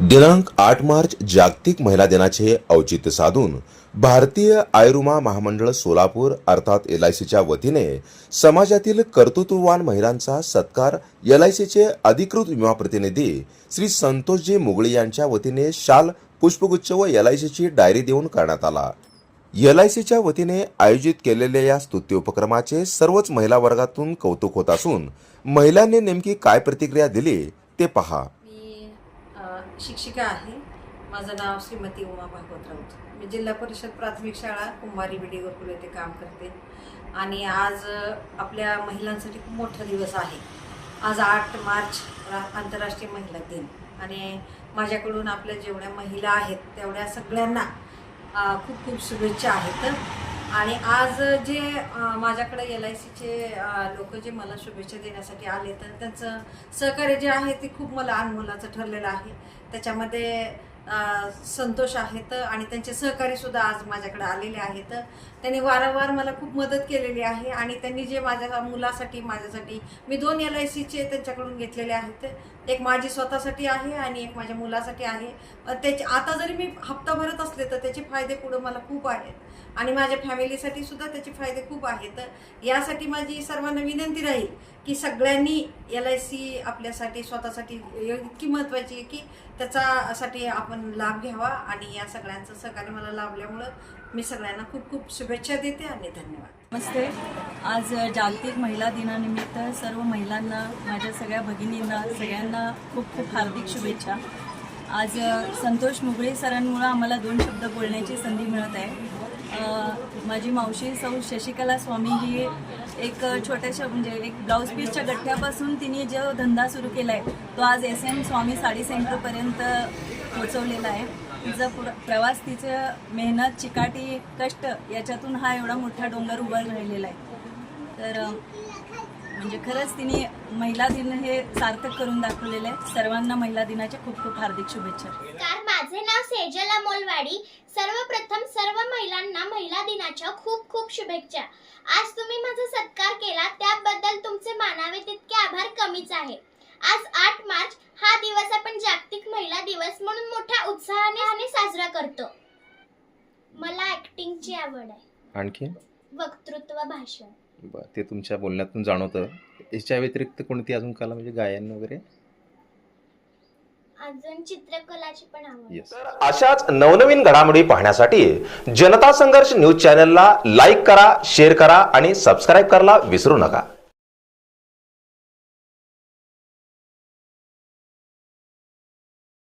दिनांक आठ मार्च जागतिक महिला दिनाचे औचित्य साधून भारतीय आयुर्मा महामंडळ सोलापूर अर्थात एल आय सीच्या वतीने समाजातील कर्तृत्ववान महिलांचा सत्कार एल आय सीचे अधिकृत विमा प्रतिनिधी श्री संतोषजी मुगळे यांच्या वतीने शाल पुष्पगुच्छ व एल आय सीची डायरी देऊन करण्यात आला. एल आय सीच्या वतीने आयोजित केलेल्या या स्तुत्य उपक्रमाचे सर्वच महिला वर्गातून कौतुक होत असून महिलांनी नेमकी काय प्रतिक्रिया दिली ते पहा. शिक्षिका आहे. माझं नाव श्रीमती उमा भागवत राऊत. मी जिल्हा परिषद प्राथमिक शाळा कुंभारी बिडी गुरुकुल येथे काम करते. आणि आज आपल्या महिलांसाठी खूप मोठा दिवस आहे. आज आठ मार्च रा आंतरराष्ट्रीय महिला दिन. आणि माझ्याकडून आपल्या जेवढ्या महिला आहेत तेवढ्या सगळ्यांना खूप खूप शुभेच्छा आहेत. आणि आज जे माझ्याकडे एल आय सीचे लोक जे मला शुभेच्छा देण्यासाठी आले तर त्यांचं सहकार्य जे आहे ते खूप मला अनमोलाचं ठरलेलं आहे. त्याच्यामध्ये संतोष आहेत आणि त्यांचे सहकारीसुद्धा आज माझ्याकडे आलेले आहेत. त्यांनी वारंवार मला खूप मदत केलेली आहे आणि त्यांनी जे माझ्या मुलासाठी माझ्यासाठी मी दोन एल आय सीचे त्यांच्याकडून घेतलेले आहेत. एक माझी स्वतःसाठी आहे आणि एक माझ्या मुलासाठी आहे. त्याचे आता जरी मी हप्ता भरत असले तर त्याचे फायदे पुढं मला खूप आहेत. आणि माझ्या फॅमिलीसाठी सुद्धा त्याचे फायदे खूप आहेत. यासाठी माझी सर्वांना विनंती राहील की सगळ्यांनी एल आय सी आपल्यासाठी स्वतःसाठी इतकी महत्त्वाची आहे की त्याच्यासाठी आपण लाभ घ्यावा आणि या सगळ्यांचं सहकार्य मला लाभल्यामुळं मी सगळ्यांना खूप खूप शुभेच्छा देते आणि धन्यवाद. नमस्ते. आज जागतिक महिला दिनानिमित्त सर्व महिलांना माझ्या सगळ्या भगिनींना सगळ्यांना खूप खूप हार्दिक शुभेच्छा. आज संतोष मुगळे सरांमुळं आम्हाला दोन शब्द बोलण्याची संधी मिळत आहे. माझी मावशी सौ शशिकला स्वामी ही एक छोट्याशा म्हणजे एक ब्लाऊज पीसच्या गठ्ठ्यापासून तिने जो धंदा सुरू केला आहे तो आज एस एम स्वामी साडी सेंटरपर्यंत पोचवलेला आहे. तिचा पुर प्रवास तिचं मेहनत चिकाटी कष्ट याच्यातून हा एवढा मोठा डोंगर उभा राहिलेला आहे. तर म्हणजे खरंच तिने महिला दिन हे सार्थक करून दाखवलेलं आहे. सर्वांना महिला दिनाच्या खूप खूप हार्दिक शुभेच्छा. कारण माझे नाव सेजल अमोलवाडी. सर्वप्रथम सर्व महिलांना महिला दिनाच्या खूप खूप शुभेच्छा. आज तुम्ही माझा सत्कार केला त्याबद्दल तुमचे मानावे तितके आभार कमीच आहे. आज आठ मार्च हा दिवस आपण जागतिक महिला दिवस म्हणून मोठ्या उत्साहाने आणि साजरा करतो. मला ऍक्टिंगची आवड आहे. आणखी? वक्तृत्व भाषण. बरं ते तुमच्या बोलण्यातून जाणवतं. याच्या व्यतिरिक्त कोणती अजून कला म्हणजे गायन वगैरे? अजून चित्रकलाची पण आवड. येस अशाच नवनवीन घडामोडी पाहण्यासाठी जनता संघर्ष न्यूज चॅनलला लाईक करा शेअर करा आणि सबस्क्राईब करायला विसरू नका.